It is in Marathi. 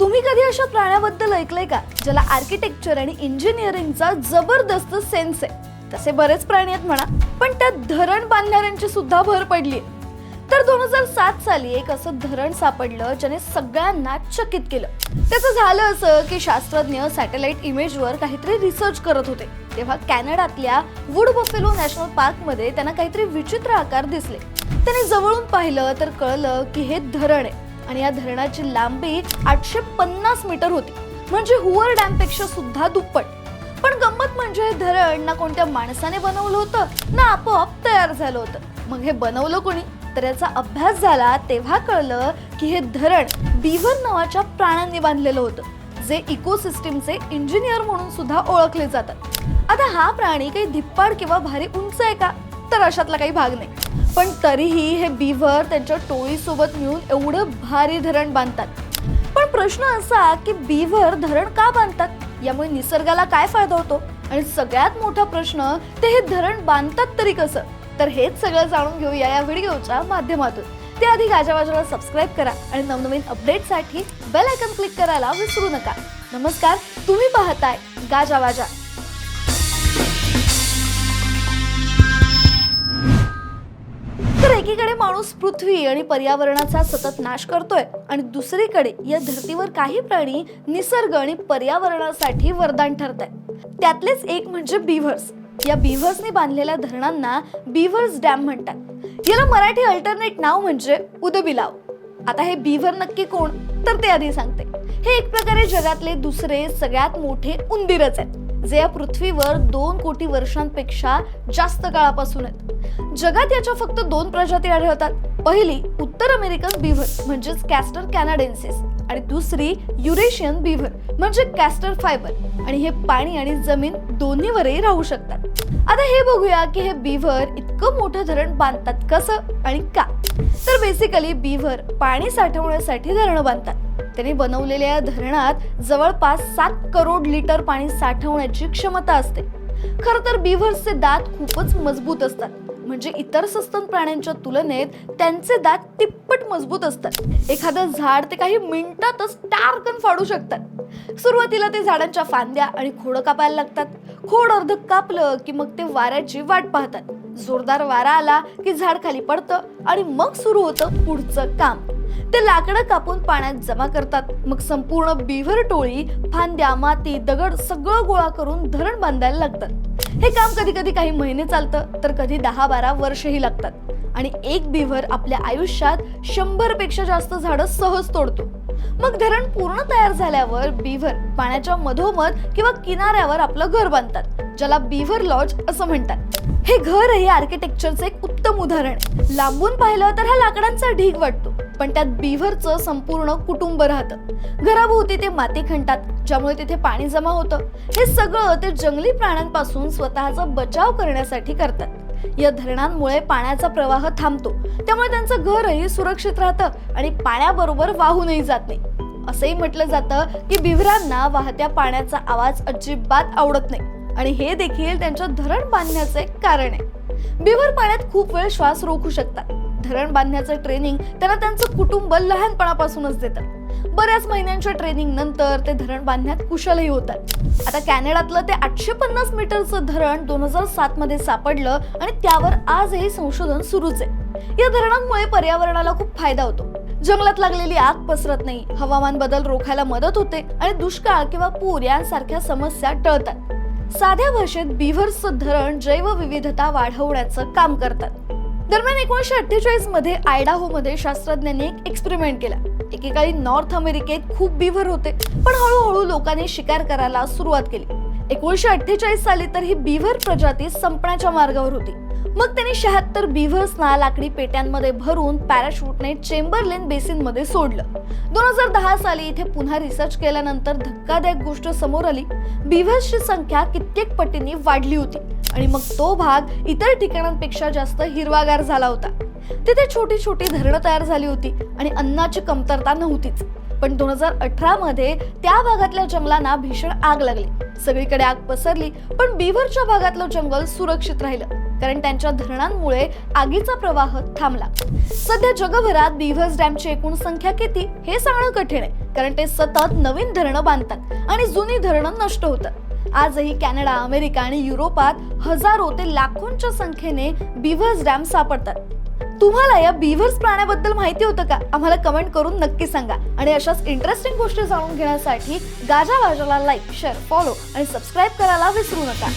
तुम्ही कधी अशा प्राण्याबद्दल ऐकलंय का ज्याला आर्किटेक्चर आणि इंजिनिअरिंगचा जबरदस्त सेन्स आहे? तसे बरेच प्राणी आहेत म्हणा पण त्यात धरण बांधणाऱ्यांची सुद्धा भर पडली तर दोन हजार सात साली एक असं धरण सापडलं ज्याने सगळ्यांना चकित केलं. त्याचं झालं असं की शास्त्रज्ञ सॅटेलाइट इमेजवर काहीतरी रिसर्च करत होते. तेव्हा कॅनडातल्या वुड बफेलो नॅशनल पार्कमध्ये त्यांना काहीतरी विचित्र आकार दिसले. त्याने जवळून पाहिलं तर कळलं की हे धरण आहे. आणि या धरणाची लांबी आठशे पन्नास मीटर होती. म्हणजे हुवर डॅमपेक्षा सुद्धा दुप्पट. पण गंमत म्हणजे हे धरण ना कोणत्या माणसाने बनवलं होतं ना आपोआप तयार झालं होतं. मग हे बनवलं कोणी? तर याचा अभ्यास झाला तेव्हा कळलं की हे धरण बीव्हर नावाच्या प्राण्यांनी बांधलेलं होतं जे इकोसिस्टीमचे इंजिनियर म्हणून सुद्धा ओळखले जातात. आता हा प्राणी काही धिप्पाड किंवा भारी उंच आहे का? तर अशातला काही भाग नाही. पण तरीही हे बीवर त्यांच्या टोळीसोबत मिळून एवढं भारी धरण बांधतात. पण प्रश्न असा की बीवर धरण का बांधतात? यामुळे निसर्गाला काय फायदा होतो? आणि सगळ्यात मोठा प्रश्न ते हे धरण बांधतात तरी कसं? तर हेच सगळं जाणून घेऊया या व्हिडिओच्या माध्यमातून. त्याआधी गाजावाजाला सबस्क्राईब करा आणि नवनवीन अपडेटसाठी बेल आयकन क्लिक करायला विसरू नका. नमस्कार तुम्ही पाहताय गाजावाजा एकीकडे माणूस पृथ्वी आणि पर्यावरणाचा सतत नाश करतोय आणि दुसरीकडे या धर्तीवर काही प्राणी निसर्ग आणि पर्यावरणासाठी वरदान ठरत आहेत त्यातलेच एक म्हणजे बीव्हर्स या बीव्हर्सनी बांधलेल्या धरणांना बीव्हर्स डॅम म्हणतात. याला मराठी अल्टरनेट नाव म्हणजे उदबिलाव. आता हे बीव्हर नक्की कोण? तर ते आधी सांगते. हे एक प्रकारे जगातले दुसरे सगळ्यात मोठे उंदीरच आहेत. जे या पृथ्वीवर दोन कोटी वर्षांपेक्षा जास्त काळापासून आहेत. जगात याच्या फक्त दोन प्रजाती आढळतात. पहिली उत्तर अमेरिकन बीव्हर म्हणजेच कॅस्टर कॅनाडेन्सिस आणि दुसरी युरेशियन बीव्हर म्हणजे कॅस्टर फायबर. आणि हे पाणी आणि जमीन दोन्हीवरही राहू शकतात. आता हे बघूया की हे बीव्हर इतकं मोठं धरण बांधतात कसं आणि का? तर बेसिकली बीव्हर पाणी साठवण्यासाठी धरणं बांधतात. त्यांनी बनवलेल्या या धरणात जवळपास सात करोड लिटर पाणी साठवण्याची क्षमता असते. खर तर बीव्हर्सचे दात खूपच मजबूत असतात. म्हणजे इतर सस्तन प्राण्यांच्या तुलनेत त्यांचे दात तिप्पट मजबूत असतात. एखादं झाड ते काही मिनिटातच टारकन फाडू शकतात. सुरुवातीला ते झाडांच्या फांद्या आणि खोडं कापायला लागतात. खोड अर्ध कापलं की मग ते वाऱ्याची वाट पाहतात. जोरदार वारा आला की झाड खाली पडतं आणि मग सुरू होतं पुढचं काम. ते लाकडं कापून पाण्यात जमा करतात. मग संपूर्ण बिव्हर टोळी फांद्या माती दगड सगळं गोळा करून धरण बांधायला लागतात. हे काम कधी कधी काही महिने चालतं तर कधी दहा बारा वर्षही लागतात. आणि एक बिव्हर आपल्या आयुष्यात शंभरपेक्षा जास्त झाडं सहज तोडतो. मग धरण पूर्ण तयार झाल्यावर बिव्हर पाण्याच्या मधोमध किंवा किनाऱ्यावर आपलं घर बांधतात ज्याला बिव्हर लॉज असं म्हणतात. हे घर हे आर्किटेक्चरचं एक उत्तम उदाहरण लांबून पाहिलं तर हा लाकडांचा ढीग वाटतो. पण त्यात बीव्हरचं संपूर्ण कुटुंब राहतं. घराभोवती ते माती खणतात ज्यामुळे तिथे पाणी जमा होतं. हे सगळं ते जंगली प्राण्यांपासून स्वतःचा बचाव करण्यासाठी करतात. या धरणांमुळे पाण्याचा प्रवाह थांबतो. त्यामुळे त्यांचं घरही सुरक्षित राहतं आणि पाण्याबरोबर वाहूनही जात नाही. असंही म्हटलं जातं की बिव्हरांना वाहत्या पाण्याचा आवाज अजिबात आवडत नाही. आणि हे देखील त्यांच्या धरण बांधण्याचं एक कारण आहे. बिव्हर पाण्यात खूप वेळ श्वास रोखू शकतात. धरण बांधण्याचं ट्रेनिंग त्यांना त्यांचं कुटुंब लहानपणापासूनच देतात. बऱ्याच महिन्यांच्या ट्रेनिंग नंतर ते धरण बांधण्यात कुशलही होतात. आता कॅनडातलं ते आठशे पन्नास मीटरचं धरण दोन हजार सात मध्ये सापडलं आणि त्यावर आजही संशोधन सुरूच आहे. या धरणांमुळे पर्यावरणाला खूप फायदा होतो. जंगलात लागलेली आग पसरत नाही हवामान बदल रोखायला मदत होते आणि दुष्काळ किंवा पूर यांसारख्या समस्या टळतात. साध्या भाषेत बिव्हर्सचं धरण जैवविविधता वाढवण्याचं काम करतात. दरम्यान एकोणीसशे अठ्ठेचाळीसमध्ये आयडाहो मध्ये शास्त्रज्ञांनी एक एक्सपेरिमेंट केला. एकेकाळी नॉर्थ अमेरिकेत खूप बिव्हर होते पण हळूहळू लोकांनी शिकार करायला सुरुवात केली. एकोणीसशे अठ्ठेचाळीस साली तर ही बिव्हर प्रजाती संपण्याच्या मार्गावर होती. मग त्यांनी शहात्तर बिव्हर्सना लाकडी पेट्यांमध्ये भरून पॅराशूटने चेंबरलेन बेसिनमध्ये सोडलं. दोन हजार दहा साली इथे पुन्हा रिसर्च केल्यानंतर धक्कादायक गोष्ट समोर आली. बिव्हर्सची संख्या कित्येक पटींनी वाढली होती. आणि मग तो भाग इतर ठिकाणांपेक्षा जास्त हिरवागार झाला होता. तिथे छोटी छोटी धरणं तयार झाली होती आणि अन्नाची कमतरता नव्हतीच. पण दोन हजार अठरा मध्ये त्या भागातल्या जंगलांना भीषण आग लागली. सगळीकडे आग पसरली पण बिव्हरच्या भागातलं जंगल सुरक्षित राहिलं कारण त्यांच्या धरणांमुळे आगीचा प्रवाह थांबला. सध्या जगभरात बीव्हर्स डॅमची एकूण संख्या किती हे सांगणं कठीण आहे कारण ते सतत नवीन धरणं बांधतात आणि जुनी धरणं नष्ट होतात. आजही कॅनडा अमेरिका आणि युरोपात हजारो ते लाखोंच्या संख्येने बिव्हर्स डॅम सापडतात. तुम्हाला या बिव्हर्स प्राण्याबद्दल माहिती होतं का? आम्हाला कमेंट करून नक्की सांगा. आणि अशाच इंटरेस्टिंग गोष्टी जाणून घेण्यासाठी गाजा वाजाला लाईक शेअर फॉलो आणि सबस्क्राईब करायला विसरू नका.